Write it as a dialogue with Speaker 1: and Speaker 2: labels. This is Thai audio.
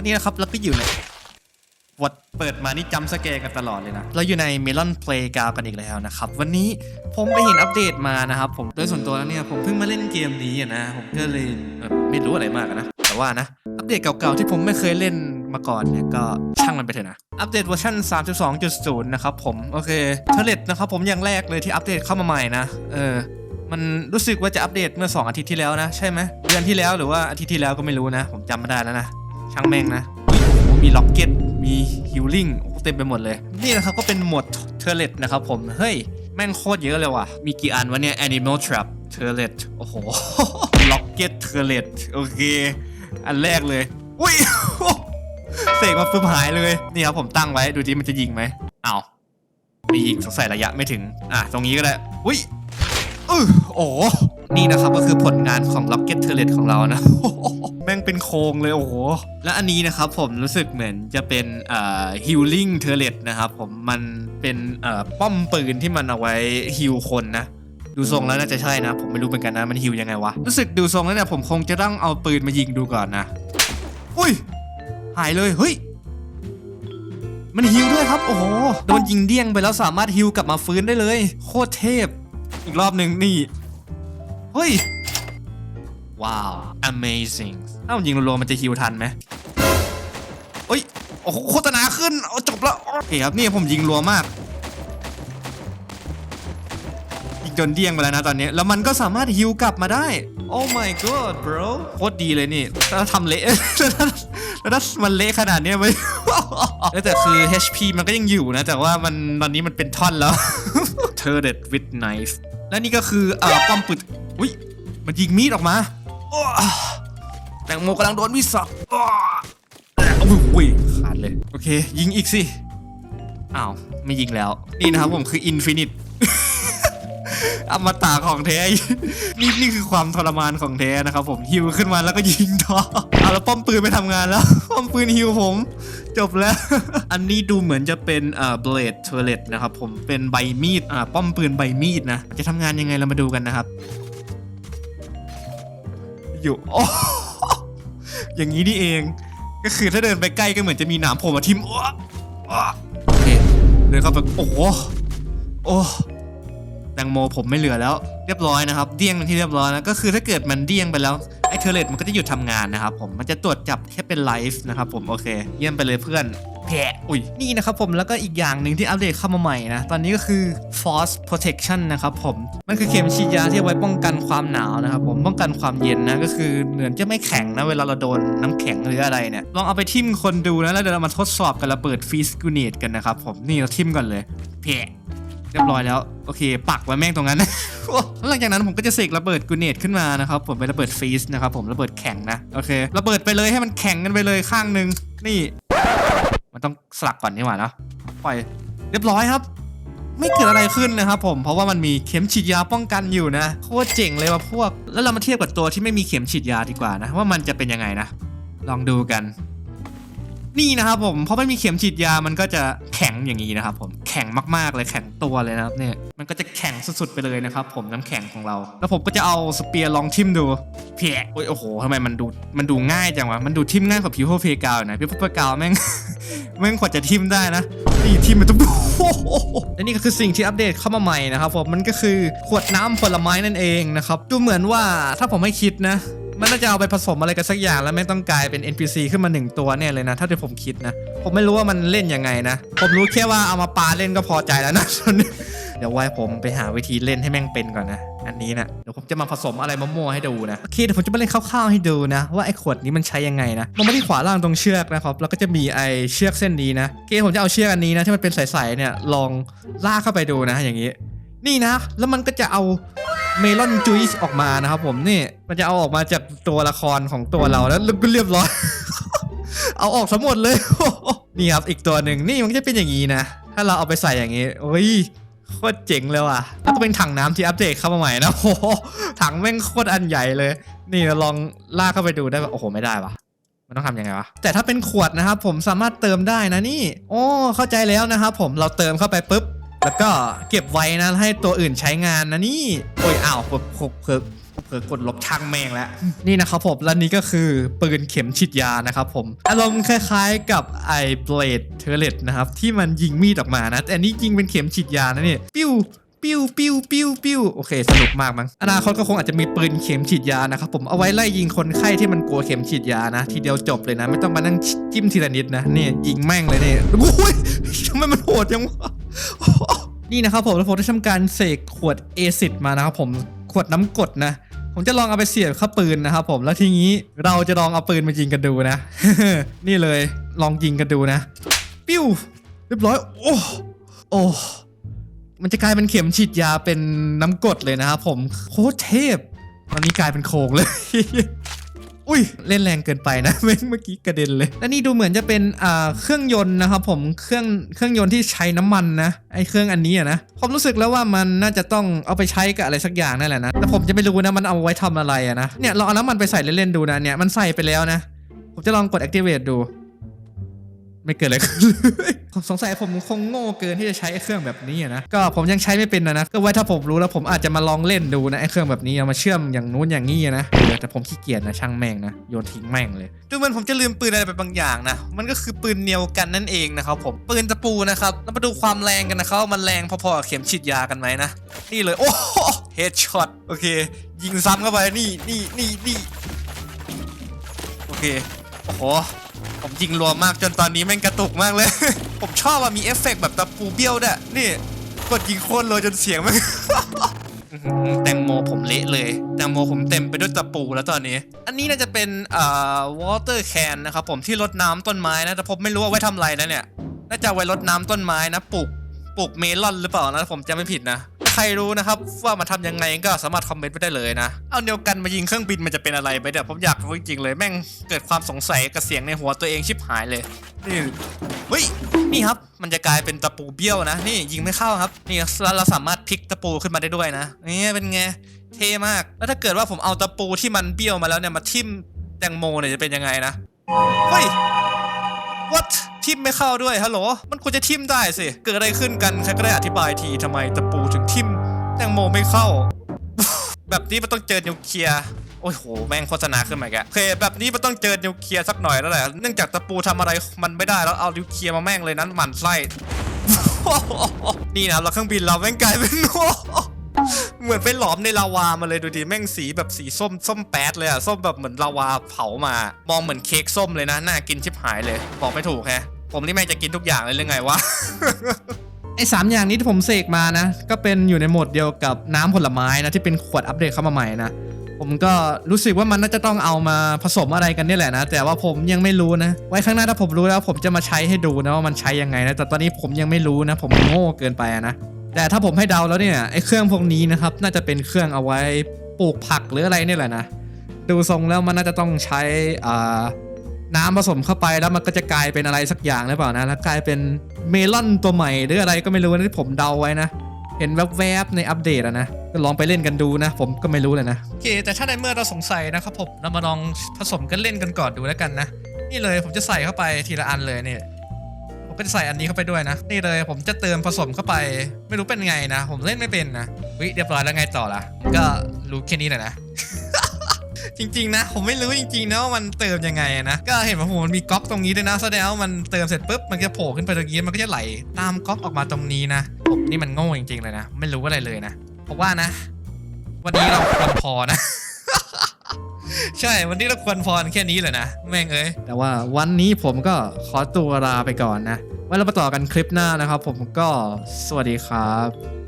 Speaker 1: วันนี้นะครับเราก็อยู่ในวดเปิดมานี่จำสแกร์กันตลอดเลยนะ เราอยู่ใน Melon Playground กันอีกแล้วนะครับ วันนี้ผมไปเห็นอัปเดตมานะครับผมโดยส่วนตัวแล้วเนี่ยผมเพิ่งมาเล่นเกมนี้นะ ผมก็เลยไม่รู้อะไรมากนะ แต่ว่านะ อัปเดตเก่าๆ ที่ผมไม่เคยเล่นมาก่อนเนี่ยก็ช่างมันไปเถอะนะ อัปเดตเวอร์ชัน32.0 นะครับผม โอเคเทเลตนะครับผมอย่างแรกเลยที่อัปเดตเข้ามาใหม่นะ เออ มันรู้สึกว่าจะอัปเดตเมื่อ 2 อาทิตย์ที่แล้วนะ ใช่ไหมเดือนที่แล้วหรือว่าอาทิตย์ที่แล้วก็ไม่รู้นะ ผมจำไม่ได้แล้วนะ ช่างแม่งนะมีล็อกเก็ตมีฮิลลิ่งเต็มไปหมดเลย นี่นะครับก็เป็นหมวดเทเลตนะครับผม เฮ้ย แม่งโคตรเยอะเลยว่ะ มีกี่อันวะเนี่ย Animal Trap t u r l e t โอ้โห Rocket t u r l e t โอเค อันแรกเลย อุ้ยเสกมาปึ๊บหายเลย นี่ครับผมตั้งไว้ดูดิมันจะยิงไหมอ้าวไม่ยิงสงสัยระยะไม่ถึง อะ ตรงนี้ก็ได้ อุ้ยอือโอ้นี่นะครับก็คือผลงานของ Rocket Turret ของเรานะ เป็นโครงเลยโอ้โห และอันนี้นะครับผมรู้สึกเหมือนจะเป็นเอ่อ healing turret นะครับผมมันเป็นป้อมปืนที่มันเอาไว้ฮิวคนนะดูทรงแล้วน่าจะใช่นะ ผมไม่รู้เหมือนกันนะมันฮิวยังไงวะรู้สึกดูทรงแล้วเนี่ยผมคงจะต้องเอาปืนมายิงดูก่อนนะอุ้ยหายเลยเฮ้ยมันฮิวด้วยครับ โอ้โหโดนยิงเดี้ยงไปแล้วสามารถฮิวกลับมาฟื้นได้เลย โคตรเทพ อีกรอบหนึ่งนี่เฮ้ย ว้าว amazing ถ้ามันยิงรัวๆมันจะฮิวทันไหมเฮ้ย โอ้โหโฆษณาขึ้นเอาจบแล้ว โอเคครับ นี่ผมยิงรัวมาก ยิงจนเดี้ยงไปแล้วนะตอนนี้ แล้วมันก็สามารถฮิวกลับมาได้ Oh my god bro โคตรดีเลยนี่ ถ้าทำเละแล้วถ้ามันเละขนาดเนี้ยไปแต่คือ HP มันก็ยังอยู่นะ แต่ว่ามันตอนนี้มันเป็นท่อนแล้ว Turret with knife และนี่ก็คือเอ่อป้อมปืนอุ้ยมันยิงมีดออกมาอ้อ แตงโมกำลังโดนมีดสับอ้อโอ้โหอุ้ยขาดเลย โอเค ยิงอีกสิ อ้าว ไม่ยิงแล้ว นี่นะครับผมคือ Infinite อมตะของแท้ นี่นี่คือความทรมานของแท้นะครับผมฮิวขึ้นมาแล้วก็ยิงต่อเอาแล้วป้อมปืนไปทำงานแล้ว ป้อมปืนฮิวผม จบแล้ว อันนี้ดูเหมือนจะเป็นเอ่อ blade turret นะครับผมเป็นใบมีดอ่าป้อมปืนใบมีดนะ จะทำงานยังไงเรามาดูกันนะครับ อยู่โอ้อย่างนี้นี่เอง ก็คือถ้าเดินไปใกล้ก็เหมือนจะมีหนามโผล่มาทิ่มอ้วอ้วโอเคเดินเข้าไปโอ้โหโอ้แตงโมผมไม่เหลือแล้ว เรียบร้อยนะครับ เดี้ยงเป็นที่เรียบร้อยแล้วก็คือถ้าเกิดมันเดี้ยงไปแล้วไอ้เทเลตมันก็จะหยุดทำงานนะครับผมมันจะตรวจจับแค่เป็นไลฟ์นะครับผมโอเค เยี่ยมไปเลยเพื่อนแผะอุ้ยนี่นะครับผมแล้วก็อีกอย่างหนึ่งที่อัปเดตเข้ามาใหม่นะตอนนี้ก็คือ force protection นะครับผม มันคือเข็มฉีดยาที่ไว้ป้องกันความหนาวนะครับผม ป้องกันความเย็นนะ ก็คือเหมือนจะไม่แข็งนะเวลาเราโดนน้ำแข็งหรืออะไรเนี่ย ลองเอาไปทิ่มคนดูนะ แล้วเดี๋ยวเรามาทดสอบกันระเบิดฟีสกูเนตกันนะครับผม นี่เราทิ่มก่อนเลยแผะเรียบร้อยแล้ว โอเค ปักไว้แม่งตรงนั้นแล้วหลังจากนั้นผมก็จะเสกระเบิดกูเนตขึ้นมานะครับผมเป็นระเบิดฟีสนะครับผมระเบิดแข็งนะโอเคระเบิดไปเลยให้มันแข็งกันไปเลยข้างหนึ่งนี่ มันต้องสลักก่อนนี่หว่านะปล่อยเรียบร้อยครับ ไม่เกิดอะไรขึ้นนะครับผมเพราะว่ามันมีเข็มฉีดยาป้องกันอยู่นะโคตรเจ๋งเลยว่ะพวก แล้วเรามาเทียบกับตัวที่ไม่มีเข็มฉีดยาดีกว่านะว่ามันจะเป็นยังไงนะ ลองดูกัน นี่นะครับผมเพราะไม่มีเข็มฉีดยามันก็จะแข็งอย่างนี้นะครับผมแข็งมากๆเลยแข็งตัวเลยนะครับเนี่ยมันก็จะแข็งสุดๆไปเลยนะครับผมน้ำแข็งของเรา แล้วผมก็จะเอาสเปียร์ลองทิมดูเพียโอ้ยโอ้โหทำไมมันดูมันดูง่ายจังวะมันดูทิมง่ายกว่าพิวโพเพกาวนะพิวโพเพกาวแม่ง แม่งกว่าจะทิมได้นะนี่ทิมมันต้องและนี่ก็คือสิ่งที่อัปเดตเข้ามาใหม่นะครับผมมันก็คือขวดน้ำผลไม้นั่นเองนะครับดูเหมือนว่าถ้าผมไม่คิดนะมันน่าจะเอาไปผสมอะไรกันสักอย่างแล้วไม่ต้องกลายเป็น NPC ขึ้นมาหนึ่งตัวเนี่ยเลยนะ ถ้าที่ผมคิดนะ ผมไม่รู้ว่ามันเล่นยังไงนะ ผมรู้แค่ว่าเอามาปาเล่นก็พอใจแล้วนะตอนนี้เดี๋ยวไว้ผมไปหาวิธีเล่นให้แม่งเป็นก่อนนะ อันนี้นะเดี๋ยวผมจะมาผสมอะไรมะม่วงให้ดูนะโอเคเดี๋ยวผมจะมาเล่นคร่าวๆให้ดูนะ ว่าไอ้ขวดนี้มันใช้ยังไงนะมองมาที่ขวาล่างตรงเชือกนะครับแล้วก็จะมีไอ้เชือกเส้นนี้นะโอเคผมจะเอาเชือกอันนี้นะที่มันเป็นใสๆเนี่ยลองลากเข้าไปดูนะอย่างนี้นี่นะ แล้วมันก็จะเอาเมลอนจูสออกมานะครับผมนี่มันจะเอาออกมาจากตัวละครของตัวเราแล้วก็เรียบร้อย เอาออกทั้งหมดเลย นี่ครับอีกตัวหนึ่งนี่มันจะเป็นอย่างนี้นะ ถ้าเราเอาไปใส่อย่างนี้โอ้ย โคตรเจ๋งเลยว่ะถ้าเป็นถังน้ำที่อัปเดตเข้ามาใหม่นะโอ้โหถังแม่งโคตรอันใหญ่เลย นี่ลองลากเข้าไปดูได้ปะโอ้โหไม่ได้วะมันต้องทำยังไงวะ แต่ถ้าเป็นขวดนะครับผมสามารถเติมได้นะนี่ โอ้เข้าใจแล้วนะครับผมเราเติมเข้าไปปุ๊บ แล้วก็เก็บไว้นะให้ตัวอื่นใช้งานนะนี่ โอ้ยอ้าวผมผมผม เผื่อกดลบช่างแม่งแล้ว นี่นะครับผมและนี่ก็คือปืนเข็มฉีดยานะครับผมอารมณ์คล้ายๆกับไอเบลดเทเลตนะครับที่มันยิงมีดออกมานะแต่อันนี้ยิงเป็นเข็มฉีดยานะเนี่ยปิ้วปิ้วปิ้วปิ้วปิ้วโอเค สนุกมากมั้งอนาคตก็คงอาจจะมีปืนเข็มฉีดยานะครับผมเอาไว้ไล่ยิงคนไข้ที่มันกลัวเข็มฉีดยานะ ทีเดียวจบเลยนะ ไม่ต้องมานั่งจิ้มทีละนิดนะเนี่ยยิงแม่งเลยเนี่ยโอ้ยทำไมมันโหดจังวะนี่นะครับผมแล้วผมได้ทำการเสกขวดเอซิดมานะครับผมขวดน้ำกดนะ ผมจะลองเอาไปเสียบเข้าปืนนะครับผมแล้วทีนี้เราจะลองเอาปืนมายิงกันดูนะ นี่เลยลองยิงกันดูนะ ปิ้วเรียบร้อย โอ้โอ้มันจะกลายเป็นเข็มฉีดยาเป็นน้ำกรดเลยนะครับผมโคตรเทพตอนนี้กลายเป็นโครงเลย อุ้ยเล่นแรงเกินไปนะเมื่อกี้กระเด็นเลย และนี่ดูเหมือนจะเป็นเครื่องยนต์นะครับผมเครื่องเครื่องยนต์ที่ใช้น้ำมันนะไอเครื่องอันนี้อะนะผมรู้สึกแล้วว่ามันน่าจะต้องเอาไปใช้กับอะไรสักอย่างนั่นแหละนะแต่ผมจะไม่รู้นะมันเอาไว้ทำอะไรอะนะเนี่ยเราเอาน้ำมันไปใส่เล่นๆดูนะเนี่ยมันใส่ไปแล้วนะ ผมจะลองกด activate ดู ไม่เกิดอะไรขึ้นเลยผมสงสัยผมคงโง่เกินที่จะใช้ไอ้เครื่องแบบนี้อะนะก็ผมยังใช้ไม่เป็นนะนะก็ไว้ถ้าผมรู้แล้วผมอาจจะมาลองเล่นดูนะไอ้เครื่องแบบนี้เอามาเชื่อมอย่างนู้นอย่างนี้อะนะเออแต่ผมขี้เกียจนะช่างแม่งนะโยนทิ้งแม่งเลยดูเหมันผมจะลืมปืนอะไรไปบางอย่างนะมันก็คือปืนเนียวกันนั่นเองนะครับผมปืนตะปูนะครับแล้วมาดูความแรงกันนะครับว่ามันแรงพอๆกับเข็มฉีดยากันไหมนะนี่เลยโอ้เฮดช็อตโอเค ยิงซ้ำเข้าไปนี่นี่นี่นี่โอเคโอ้โห ผมยิงรัวมากจนตอนนี้แม่งกระตุกมากเลย ผมชอบว่ามีเอฟเฟกต์แบบตะปูเบี้ยวด้วยนี่กดยิงโคตรเลยจนเสียงมันแตงโมผมเละเลยแตงโมผมเต็มไปด้วยตะปูแล้วตอนนี้ อันนี้น่าจะเป็นอ่าวอเตอร์แคนนะครับผมที่รดน้ำต้นไม้นะแต่ผมไม่รู้ว่าไว้ทำอะไรนะเนี่ยน่าจะไว้รดน้ำต้นไม้นะปลูกปลูกเมลอนหรือเปล่านะผมจำไม่ผิดนะ รรู้นะครับว่ามาทำยังไงก็สามารถคอมเมนต์ไปได้เลยนะ เอาเดียวกันมายิงเครื่องบินมันจะเป็นอะไรไปเดี๋ยวผมอยากรู้จริงๆเลยแม่งเกิดความสงสัยกับเสียงในหัวตัวเองชิบหายเลยนี่เฮ้ยนี่ครับมันจะกลายเป็นตะปูเบี้ยวนะ นี่ยิงไม่เข้าครับนี่แล้วเราสามารถพลิกตะปูขึ้นมาได้ด้วยนะนี่เป็นไงเท่มากแล้วถ้าเกิดว่าผมเอาตะปูที่มันเบี้ยวมาแล้วเนี่ยมาทิ่มแตงโมเนี่ยจะเป็นยังไงนะเฮ้ย what ทิมไม่เข้าด้วยฮัลโหลมันควรจะทิมได้สิเกิดอะไรขึ้นกันใครก็ได้อธิบายทีทำไมตะปูถึงทิมแตงโมไม่เข้า แบบนี้มันต้องเจอนิวเคลียร์โอ้ยโห แม่งโฆษณาขึ้นมาอีกโอเคแบบนี้มันต้องเจอนิวเคลียร์สักหน่อยแล้วแหละ เนื่องจากตะปูทำอะไรมันไม่ได้แล้วเอานิวเคลียร์มาแม่งเลยนั้นหมันไส้ นี่นะครับแล้วเครื่องบินเราแม่งกลายเป็นเหมือนไปหลอมในลาวามาเลยดูดิแม่งสีแบบสีส้มส้มแป๊ดเลยอะส้มแบบเหมือนลาวาเผามา มองเหมือนเค้กส้มเลยนะ น่ากินชิบหายเลย บอกไม่ถูกแฮะ ผมนี่แม่งจะกินทุกอย่างเลยหรือไงวะ ไอ้สามอย่างนี้ที่ผมเสกมานะ ก็เป็นอยู่ในโหมดเดียวกับน้ำผลไม้นะที่เป็นขวดอัปเดตเข้ามาใหม่นะ ผมก็รู้สึกว่ามันน่าจะต้องเอามาผสมอะไรกันนี่แหละนะ แต่ว่าผมยังไม่รู้นะ ไว้ข้างหน้าถ้าผมรู้แล้ว ผมจะมาใช้ให้ดูนะว่ามันใช้ยังไงนะ แต่ตอนนี้ผมยังไม่รู้นะ ผมโง่เกินไปอะนะ แต่ถ้าผมให้เดาแล้วเนี่ยไอ้เครื่องพวกนี้นะครับน่าจะเป็นเครื่องเอาไว้ปลูกผักหรืออะไรนี่แหละนะ ดูทรงแล้วมันน่าจะต้องใช้อ่า น้ำผสมเข้าไปแล้วมันก็จะกลายเป็นอะไรสักอย่างหรือเปล่านะ แล้วกลายเป็นเมลอนตัวใหม่หรืออะไรก็ไม่รู้นะที่ผมเดาไว้นะ เห็นแวบๆในอัปเดตอะนะก็ลองไปเล่นกันดูนะ ผมก็ไม่รู้เลยนะโอเคแต่ถ้าในเมื่อเราสงสัยนะครับผมเรามาลองผสมกันเล่นกันก่อนดูแล้วกันนะ นี่เลยผมจะใส่เข้าไปทีละอันเลยเนี่ยผมก็จะใส่อันนี้เข้าไปด้วยนะ นี่เลยผมจะเติมผสมเข้าไป ไม่รู้เป็นไงนะ ผมเล่นไม่เป็นนะวิเรียบร้อยแล้วไงต่อละก็รู้แค่นี้แหละนะ จริง ๆ นะ ผมไม่รู้จริงๆนะว่ามันเติมยังไงนะก็เห็นว่าผมมันมีก๊อกตรงนี้ด้วยนะแสดงว่ามันเติมเสร็จปุ๊บมันจะโผล่ขึ้นไปตรงนี้มันก็จะไหลตามก๊อกออกมาตรงนี้นะผมนี่มันโง่จริง ๆ เลยนะ ไม่รู้อะไรเลยนะผมว่านะ วันนี้เราควรพอนะ ใช่วันนี้เราควรพอแค่นี้เลยนะแม่งเอ้ยแต่ว่าวันนี้ผมก็ขอตัวลาไปก่อนนะไว้เรามาต่อกันคลิปหน้านะครับ ผมก็สวัสดีครับ